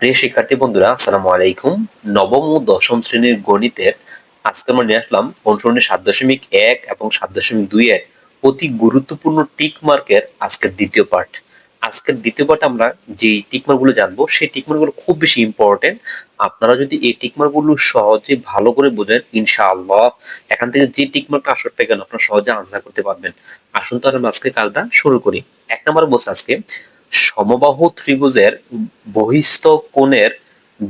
প্রিয় শিক্ষার্থী বন্ধুরা, আসসালামু আলাইকুম। নবম ও দশম শ্রেণির গণিতের আজকে আমরা নিয়ে আসলাম অনুসরণের সাত দশমিক এক এবং সাত দশমিক দুই এর অতি গুরুত্বপূর্ণ টিক মার্কের আজকের দ্বিতীয় পার্ট আজকের দ্বিতীয় পার্ট আমরা যে টিকমারগুলো জানব, সেই টিকমারগুলো খুব বেশি ইম্পর্টেন্ট আপনারা যদি এই টিকমারগুলো সহজে ভালো করে বোঝেন, ইনশাআল্লাহ এখান থেকে যে টিকমার্কটা আসতে কেন আপনারা সহজে আনসার করতে পারবেন। আসুন তো আমরা আজকে কালটা শুরু করি। এক নম্বর বলছে আজকে সমবাহু ত্রিভুজের বহিস্থ কোণের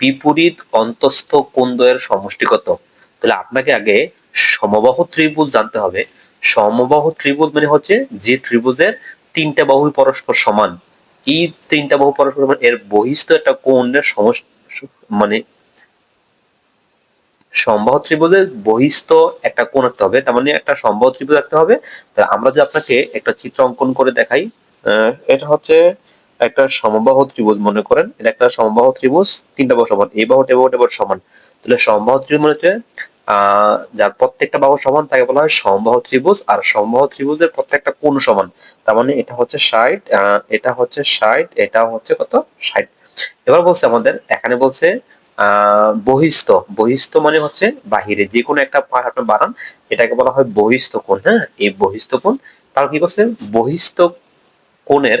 বিপরীত অন্তস্থ কোণদ্বয়ের সমষ্টি কত তাহলে আপনাকে আগে সমবাহু ত্রিভুজ জানতে হবে। সমবাহু ত্রিভুজ মানে হচ্ছে যে ত্রিভুজের তিনটা বাহু পরস্পর সমান। এই তিনটা বাহু পরস্পর সমান, এর বহিস্থ একটা কোণের সমষ্টি মানে সম্বাহু ত্রিভুজের বহিস্থ একটা কোণ রাখতে হবে। তার মানে একটা সম্বাহু ত্রিভুজ রাখতে হবে। তাহলে আমরা যদি আপনাকে একটা চিত্র অঙ্কন করে দেখাই। এটা হচ্ছে একটা সমবাহু ত্রিভুজ মনে করেন। এটা একটা সমবাহু ত্রিভুজ, তিনটা বাহু সমান। এই বাহুটা বাহুটা এবার সমান। তাহলে সমবাহু ত্রিভুজ মানে হচ্ছে যার প্রত্যেকটা বাহু সমান, তাকে বলা হয় সমবাহু ত্রিভুজ। আর সমবাহু ত্রিভুজের প্রত্যেকটা কোণ সমান। তার মানে এটা হচ্ছে ষাট এটা হচ্ছে ষাট এটা হচ্ছে কত? ষাট। এবার বলছে আমাদের, এখানে বলছে বহিস্থ। বহিস্থ মানে হচ্ছে বাহিরে। যে কোনো একটা পার আপনি বাড়ান, এটাকে বলা হয় বহিস্থ কোণ। হ্যাঁ এই বহিস্থ কোণ। তার কি করছে? বহিস্থ কোণের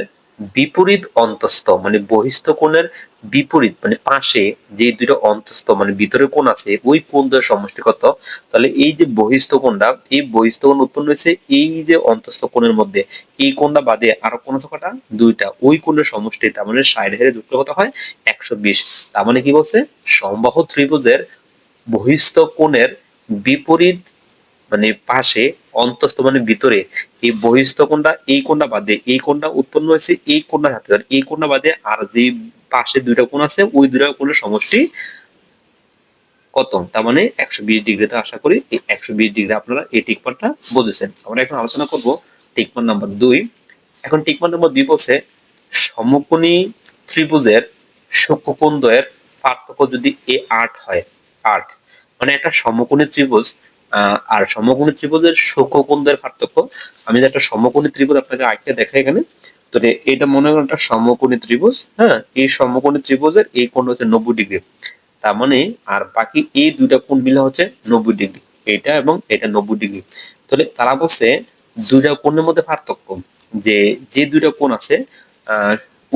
বিপরীত অন্তস্থ মানে বহিস্থ কোণের বিপরীত মানে পাশে যে দুটো অন্তস্থ মানে ভিতরে কোণ আছে, ওই কোণ দ্বয়ের সমষ্টি কত? তাহলে এই যে বহিস্থ কোণটা, এই বহিস্থ কোণ উৎপন্ন হয়েছে এই যে অন্তস্থ কোণের মধ্যে। এই কোণটা বাদে আরও কোণ আছে দুইটা। ওই কোণের সমষ্টি, তার মানে ষাট হেরে যুক্ত কত হয়? একশো বিশ। তার মানে কি বলছে? সমবাহু ত্রিভুজের বহিস্থ কোণের বিপরীত মানে পাশে, অন্তস্থ মানে ভিতরে, এই বহিস্থ কোণটা, এই কোণটা বাদে এই কোণটা উৎপন্ন হয়েছে এই কোণটার হাতে। এই কোণটা বাদে আর যে পাশে দুইটা কোণ আছে, ওই দুইটা কোণের সমষ্টি কত? তার মানে একশো বিশ ডিগ্রিতে আশা করি এই একশো বিশ ডিগ্রি আপনারা এই টিকমারটা বুঝেছেন। আমরা এখন আলোচনা করব টিকমার নাম্বার দুই। এখন টিকমার নাম্বার দুই বলছে, সমকোণী ত্রিভুজের সূক্ষ্মকোণ দ্বয়ের পার্থক্য যদি এ আট হয়, আট মানে একটা সমকোণী ত্রিভুজ আর সমকোণী ত্রিভুজের সূক্ষ্মকোণ দ্বয়ের পার্থক্য। আমি একটা সমকোণী ত্রিভুজ আপনাকে আঁকে দেখাই এখানে, তো এটা মনে করেন একটা সমকোণী ত্রিভুজ হ্যাঁ? এই সমকোণী ত্রিভুজের এই কোণ হচ্ছে নব্বই ডিগ্রি। তার মানে আর বাকি এই দুইটা কোণ মিলে হচ্ছে নব্বই ডিগ্রি। এটা এবং এটা নব্বই ডিগ্রি। তাহলে তারা বলছে দুইটা কোণের মধ্যে পার্থক্য, যে যে দুইটা কোণ আছে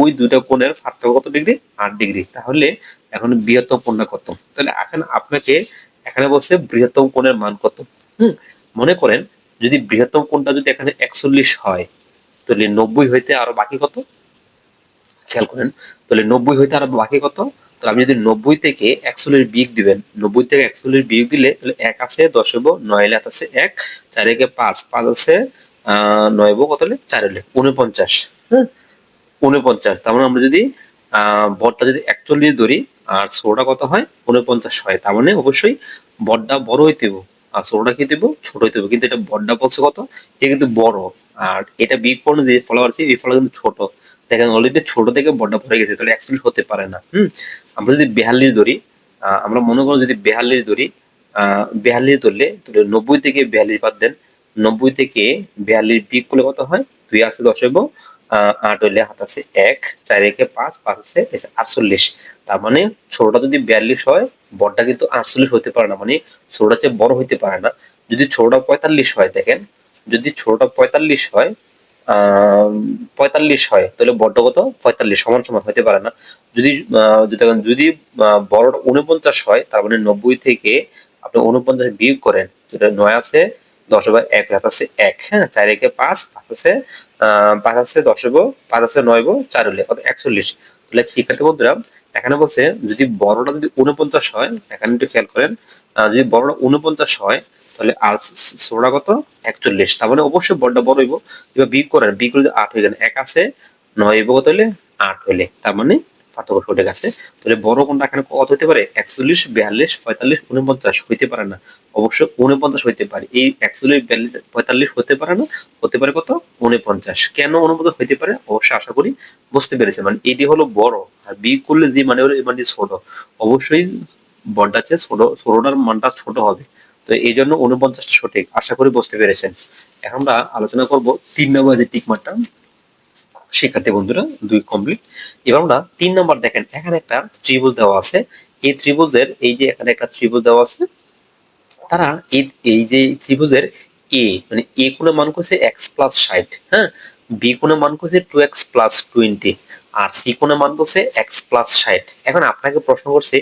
ওই দুইটা কোণের পার্থক্য কত ডিগ্রি? আট ডিগ্রি। তাহলে এখন বৃহত্তম কোণটা কত? তাহলে এখন আপনাকে এখানে বলছে বৃহত্তম কোণের মান কত? হুম, মনে করেন যদি বৃহত্তম কোণটা যদি এখানে একচল্লিশ হয়, তাহলে নব্বই হইতে আরও বাকি কত? খেয়াল করেন, তাহলে নব্বই হইতে আরও বাকি কত? তাহলে আপনি যদি নব্বই থেকে একচল্লিশ বিয়োগ দিবেন, নব্বই থেকে একচল্লিশ বিয়োগ দিলে তাহলে এক আছে, দশ হইব, নয় হাত আছে, এক, চার একে পাঁচ পাঁচ আছে, আহ, নয় হইব কত হলে? চার হলে, উনপঞ্চাশ হ্যাঁ উনপঞ্চাশ। তার মানে আমরা যদি, আহ বটটা যদি একচল্লিশ ধরি আর ষোলোটা কত হয়? উনপঞ্চাশ হয়। তার মানে অবশ্যই বটটা বড় হইতে আর ষোলোটা কি দেবো ছোট হইতে কিন্তু এটা বটটা বলছে কত? এটা কিন্তু বড়। আর এটা বিগ পণ্য যে ফলো আছে এই ফলো কিন্তু ছোট। দেখেন অলরেডি ছোট থেকে বড়টা পড়ে গেছে তাহলে একচল্লিশ হতে পারে না। হুম? আমরা যদি বেহাল্লিশ ধরি আমরা মনে করো যদি বেহাল্লিশ ধরি বেহাল্লিশ ধরলে তাহলে নব্বই থেকে বেহাল্লিশ বাদ দেন। নব্বই থেকে বেহাল্লিশ বিগ করলে কত হয়? দুই আছে দশ আহ, আট হইলে হাত আছে এক চার একে পাঁচ পাঁচ আছে আটচল্লিশ। তার মানে ছোটটা যদি বিয়াল্লিশ হয় বড়টা কিন্তু আটচল্লিশ হতে পারে না মানে ছোটটা চেয়ে বড় হইতে পারে না। যদি ছোটটা পঁয়তাল্লিশ হয় দেখেন যদি ছোটটা পঁয়তাল্লিশ হয় পঁয়তাল্লিশ হয় তাহলে বড় কত? পঁয়তাল্লিশ সমান সমান হতে পারে না। যদি যদি দেখেন যদি আহ, বড়টা উনপঞ্চাশ হয় তার মানে নব্বই থেকে আপনি উনপঞ্চাশ বিয়োগ করেন যেটা নয় আছে দশ বা এক আছে এক। হ্যাঁ চার একে পাঁচ পাঁচ আছে পাঁচ আছে দশ হব পাঁচ আছে নয় হব চার হলে কত একচল্লিশ। তাহলে শিক্ষার্থী বন্ধুরা, এখানে বলছে যদি বড়টা যদি উনপঞ্চাশ হয়, এখানে একটু খেয়াল করেন যদি বড়টা উনপঞ্চাশ হয়, তাহলে আর ষোলোটা কত? একচল্লিশ। তার মানে অবশ্যই বড়টা বড় হইব। এবার বিগ করেন বিগ করে যদি আট হয়ে গেলে। এক আছে, নয় হইব কত হইলে? আট হইলে। তার মানে পার্থক্য সঠিক আছে। তাহলে বড় কোনটা এখানে কত হতে পারে? একচল্লিশ, বিয়াল্লিশ, পঁয়তাল্লিশ উনপঞ্চাশ হইতে পারে না। অবশ্য উনপঞ্চাশ হইতে পারে। এই একচল্লিশ, বিয়াল্লিশ, পঁয়তাল্লিশ হতে পারে না। হতে পারে কত? উনপঞ্চাশ কেন উনপঞ্চাশ হইতে পারে? অবশ্যই আশা করি বুঝতে পেরেছে। মানে এটি হলো বড় আর বি করলে যে মানে হলো মানটি ছোট। অবশ্যই বড়টা চেয়ে ছোট ষোলোটার মানটা ছোট হবে। তো এই জন্য উনপঞ্চাশটা সঠিক। আশা করি বুঝতে পেরেছেন। এখন আমরা আলোচনা করব তিন নম্বর যে টিকমারটা। শিক্ষার্থী বন্ধুরা, দুই কমপ্লিট এবার আমরা তিন নম্বর দেখেন, এখানে একটা ত্রিভুজ দেওয়া আছে। এই ত্রিভুজের এই যে এখানে একটা ত্রিভুজ দেওয়া আছে, তারা এই যে ত্রিভুজের এ মানে এ কোণের মান করছে এক্স প্লাস ষাট হ্যাঁ? বি কোণের মান করছে টু এক্স প্লাস টোয়েন্টি আর সি কোণের মান করছে এক্স প্লাস ষাট। এখন আপনাকে প্রশ্ন করছে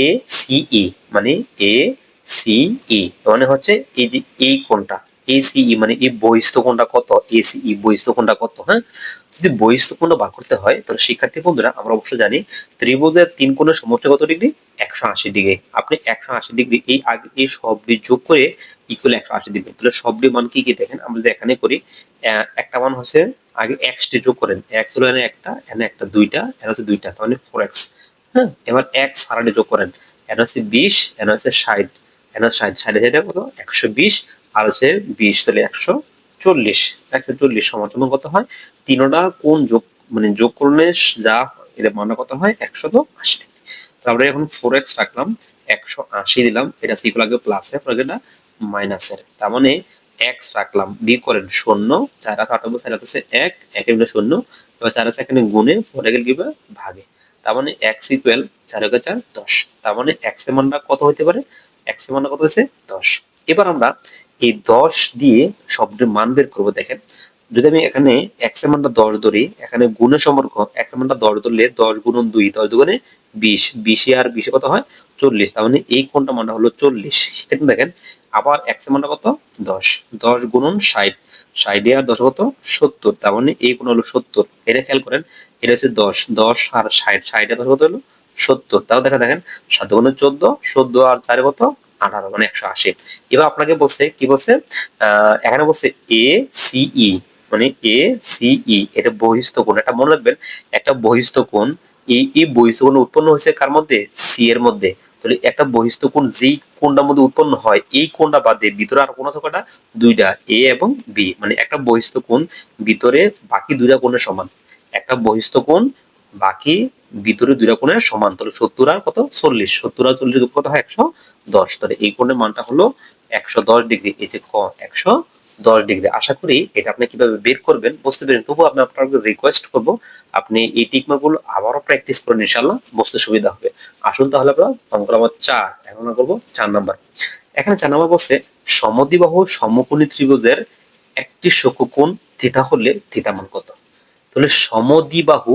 এ সি ই মানে এ সি ই মানে হচ্ছে এই যে এই কোণটা এসিই মানে এই বহিস্থ কোণটা কত? এসিই বহিস্থ কোণটা কত হ্যাঁ? যদি বহিস্থ কোণটা বার করতে হয়, তাহলে শিক্ষার্থী বন্ধুরা, আমরা অবশ্যই জানি ত্রিভুজের তিন কোণের সমষ্টি কত ডিগ্রি? একশো আশি ডিগ্রি। আপনি একশো আশি ডিগ্রি এই আগে, এই সবটি যোগ করে ইকুয়াল একশো আশি ডিগ্রি তাহলে সবটি মান কি কি দেখেন? আমরা যদি এখানে করি একটা মান হচ্ছে আগে এক্স টি যোগ করেন। এক্স হলো এখানে একটা এখানে একটা দুইটা, এখানে হচ্ছে দুইটা মানে ফোর এক্স হ্যাঁ? এবার এক্স সারাটি যোগ করেন। এখানে হচ্ছে বিশ, এখানে হচ্ছে ষাট, এখানে ষাট, ষাটে ষাটে কত? একশো বিশ, আর হচ্ছে বিশ, তাহলে একশো চল্লিশ, একশো চল্লিশ সমাধান কত হয়? তিনোটা কোন যোগ মানে যোগ করলে যা কত হয়? একশত আশি। তারপরে এখন ফোর এক্স রাখলাম, একশো আশি দিলাম, এটা প্লাস এটা মাইনাসের তার মানে এক্স রাখলাম বি করেন শূন্য, চার আছে আটানব্বই চার আছে, এক, একের মিলে শূন্য, এবার চার আছে এখানে গুণে ফোর একের ভাগে। তার মানে এক্স ইকুয়াল চার একে চার, দশ। তার মানে এক্স মানটা কত হতে পারে? এক্স মানটা কত হয়েছে দশ। এবার আমরা এই দশ দিয়ে শব্দের মান বের করব, দেখেন, যদি আমি এখানে এক্সের মানটা দশ ধরি, এখানে গুণের সম্পর্ক এক্সের মানটা দশ ধরলে দশ গুণন দুই, দশ দুগুণে বিশ, বিশে আর বিশে কত হয়? চল্লিশ, তার মানে এই কোনটা মানটা হলো চল্লিশ। সেক্ষেত্রে দেখেন, আবার এক্সের মানটা কত? দশ দশ গুণন ষাট, ষাটে আর দশ কত? সত্তর, তার মানে এই কোন হলো সত্তর। এটা খেয়াল করেন, এটা হচ্ছে দশ দশ আর ষাট ষাট দশ কত হলো? সত্তর, তাও দেখা, দেখেন, সাত গুণে চোদ্দ চোদ্দ আর চারে কত? আঠারো মানে একশো আশি। এবার আপনাকে বলছে, কি বলছে? এখানে বলছে এ সিই মানে এ সিই এটা বহিস্থ কোণ। এটা মনে রাখবেন, একটা বহিস্থ কোণ, এই বহিস্থ কোণ উৎপন্ন হয়েছে কার মধ্যে? সি এর মধ্যে। তাহলে একটা বহিস্থ কোণ যেই কোণটার মধ্যে উৎপন্ন হয়, এই কোণটা বাদ ভিতরে আর কোন আছে কটা দুইটা, এ এবং বি। মানে একটা বহিস্থ কোণ ভিতরে বাকি দুইটা কোণের সমান। একটা বহিস্থ কোণ বাকি ভিতরে দুই কোণের তাহলে সত্তর আর কত? চল্লিশ। সত্তর আর চল্লিশ কত হয়? একশো দশ। তাহলে এই কোণের মানটা হলো একশো দশ ডিগ্রি, এই যে ক, একশো দশ ডিগ্রি। আশা করি এটা আপনি কীভাবে বের করবেন বুঝতে পেরেন তবু আমি আপনাকে রিকোয়েস্ট করব, আপনি এই টিকমার্কগুলো আবারও প্র্যাকটিস করেন ইনশাল্লাহ বুঝতে সুবিধা হবে। আসুন তাহলে আমরা অঙ্ক নাম্বার চার, এখন করব চার নাম্বার। এখানে চার নাম্বার বলছে, সমদ্বিবাহু সমকোণী ত্রিভুজের একটি শোককোণ থিতা হলে থিতা মান কত? তাহলে সমদ্বিবাহু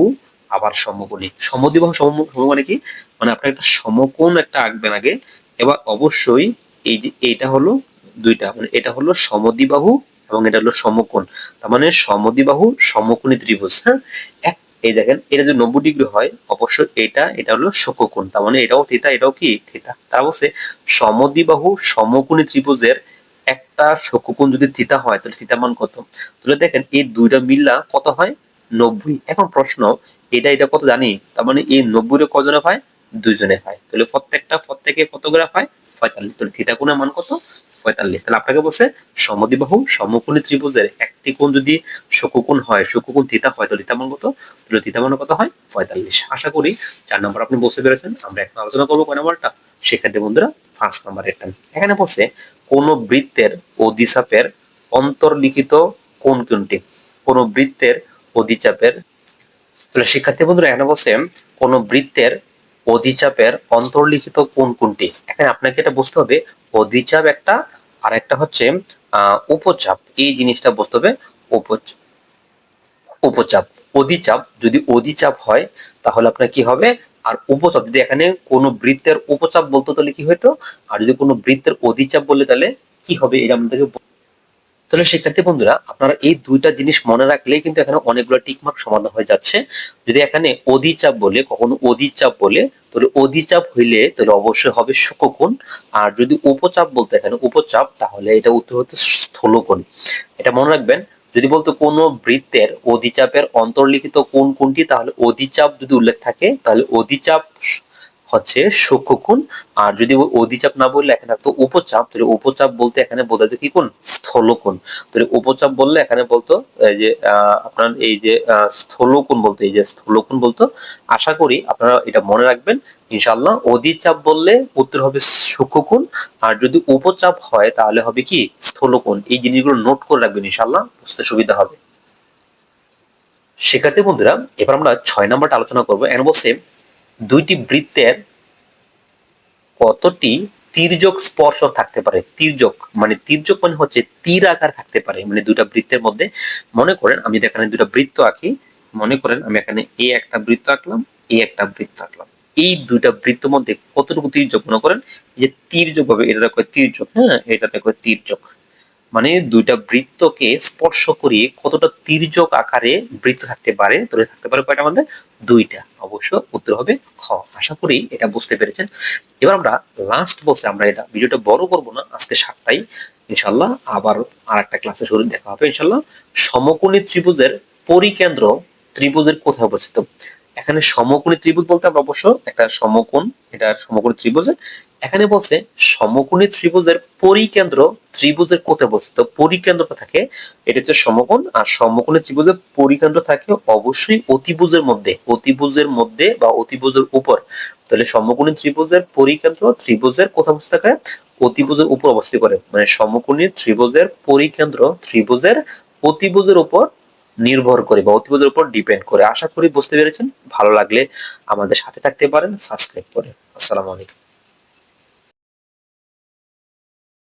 আবার সমকোণী। সমদ্বিবাহু সম মানে কি? মানে আপনি একটা সমকোণ একটা আঁকবেন আগে, এবার অবশ্যই এই যে এটা হলো দুইটা মানে এটা হলো সমদ্বিবাহু এবং এটা হলো সমকোণ। তার মানে সমদ্বিবাহু, সমকোণী ত্রিভুজ হ্যাঁ? এক, এই দেখেন, এটা যদি নব্বই ডিগ্রি হয়, অবশ্যই এটা এটা হলো শোককোণ তার মানে এটাও থিতা, এটাও কি? থিতা। তারা বলছে সমদ্বিবাহু, সমকোণী ত্রিভুজের একটা শোককোণ যদি থিতা হয়, তাহলে থিতা মান কত? তাহলে দেখেন, এই দুইটা মিল্লা কত হয়? নব্বই। এখন প্রশ্ন এটা এটা কত জানি? তার মানে এই নব্বই কজনে পায়? দুইজনে পায়। তাহলে প্রত্যেকটা, প্রত্যেকে কত করে পায় পঁয়তাল্লিশ। তাহলে থিতা কোণের মান কত? পঁয়তাল্লিশ। তাহলে আপনাকে বলছে সমদ্বিবাহু, সমকোণী ত্রিভুজের একটি কোণ যদি শোককোণ হয় শোককোণ থিতা হয়, তাহলে থিতা মান কত? তাহলে থিতা মান কত হয়? পঁয়তাল্লিশ। আশা করি চার নম্বর আপনি বুঝতে পেরেছেন। আমরা এখন আলোচনা করব কয় নম্বরটা? সেক্ষেত্রে বন্ধুরা পাঁচ নম্বর একটা। এখানে বলছে কোন বৃত্তের অধিচাপের অন্তর্লিখিত কোন কোনটি? কোন বৃত্তের অধিচাপের তাহলে শিক্ষার্থী বন্ধুরা, এখানে বলছে কোন বৃত্তের অধিচাপের অন্তর্লিখিত কোন কোনটি? এখানে আপনাকে এটা বুঝতে হবে, অধিচাপ একটা আর একটা হচ্ছে উপচাপ। এই জিনিসটা বুঝতে হবে উপচাপ। অধিচাপ, যদি অধিচাপ হয়, তাহলে আপনার কি হবে? আর উপচাপ, যদি এখানে কোনো বৃত্তের উপচাপ বলতো তাহলে কি হতো আর যদি কোনো বৃত্তের অধিচাপ বলে তাহলে কি হবে? এটা আমাদেরকে তাহলে শিক্ষার্থী বন্ধুরা, আপনারা এই দুইটা জিনিস মনে রাখলেই কিন্তু এখানে অনেকগুলো টিকমার্ক সমাধান হয়ে যাচ্ছে। যদি এখানে অধিচাপ বলে, কখনো অধিচাপ বলে, তাহলে অধিচাপ হইলে তাহলে অবশ্যই হবে শুকোকোণ আর যদি উপচাপ বলতে এখানে উপচাপ, তাহলে এটা উত্তর হতো স্থূলকোণ। এটা মনে রাখবেন, যদি বলতো কোন বৃত্তের অধিচাপের অন্তর্লিখিত কোন কোনটি, তাহলে অধিচাপ যদি উল্লেখ থাকে, তাহলে অধিচাপ হচ্ছে সূক্ষ্মকোণ। আর যদি অধিচাপ না বললে এখানে থাকতো উপচাপ, তাহলে উপচাপ বলতে এখানে বোঝাতে কি কোন স্থলকোণ। তাহলে উপচাপ বললে এখানে বলতো এই যে আপনার এই যে স্থলকোণ বলতো, এই যে স্থলকোণ বলতো। আশা করি আপনারা এটা মনে রাখবেন ইনশাল্লাহ অধিচাপ বললে উত্তর হবে সূক্ষ্মকোণ। আর যদি উপচাপ হয়, তাহলে হবে কি? স্থলকোণ। এই জিনিসগুলো নোট করে রাখবেন ইনশাল্লাহ বুঝতে সুবিধা হবে। শিক্ষার্থী বন্ধুরা, এবার আমরা ছয় নম্বরটা আলোচনা করব। এখানে বলছে দুইটি বৃত্তের কতটি তির্যক স্পর্শ থাকতে পারে? তির্যক মানে তির্যক মানে হচ্ছে তীর আকার থাকতে পারে মানে দুইটা বৃত্তের মধ্যে। মনে করেন, আমি এখানে দুইটা বৃত্ত আঁকি, মনে করেন আমি এখানে এ একটা বৃত্ত আঁকলাম, এ একটা বৃত্ত আঁকলাম। এই দুইটা বৃত্তের মধ্যে কতটুকু তির্যক? মনে করেন যে তির্যক ভাবে এটা কয় তির্যক হ্যাঁ এটা কয় তির্যক। মানে দুইটা বৃত্তকে স্পর্শ করিয়ে কতটা তির্যক আকারে বৃত্ত থাকতে পারে তাহলে থাকতে পারে কয়টা আমাদের দুইটা। অবশ্য উত্তর হবে খ। আশা করি এটা বুঝতে পেরেছেন। এবার আমরা লাস্ট বসে আমরা এটা ভিডিওটা বড় করব না, আজকে সাতটাই ইনশাল্লাহ আবার আর একটা ক্লাসে শুরু, দেখা হবে ইনশাল্লাহ সমকোণী ত্রিভুজের পরিকেন্দ্র ত্রিভুজের কোথায় অবস্থিত? এখানে সমকোণী ত্রিভুজ বলতে আমরা অবশ্য একটা সমকোণ, এটা সমকোণী ত্রিভুজের এখানে বলছে সমকোণী ত্রিভুজের পরিকেন্দ্র ত্রিভুজের কোথায় অবস্থিত পরিকেন্দ্রটা থাকে, এটা হচ্ছে সমকোণ, আর সমকোণী ত্রিভুজের পরিকেন্দ্র থাকে অবশ্যই অতিভুজের মধ্যে অতিভুজের মধ্যে বা অতিভুজের উপর। তাহলে সমকোণী ত্রিভুজের পরিকেন্দ্র ত্রিভুজের কোথায় অবস্থিত থাকে? অতিভুজের উপর অবস্থিত করে। মানে সমকোণী ত্রিভুজের পরিকেন্দ্র ত্রিভুজের অতিভুজের উপর নির্ভর করে বা অতিবাদের উপর ডিপেন্ড করে। আশা করি বুঝতে পেরেছেন। ভালো লাগলে আমাদের সাথে থাকতে পারেন সাবস্ক্রাইব করে। আসসালামু আলাইকুম।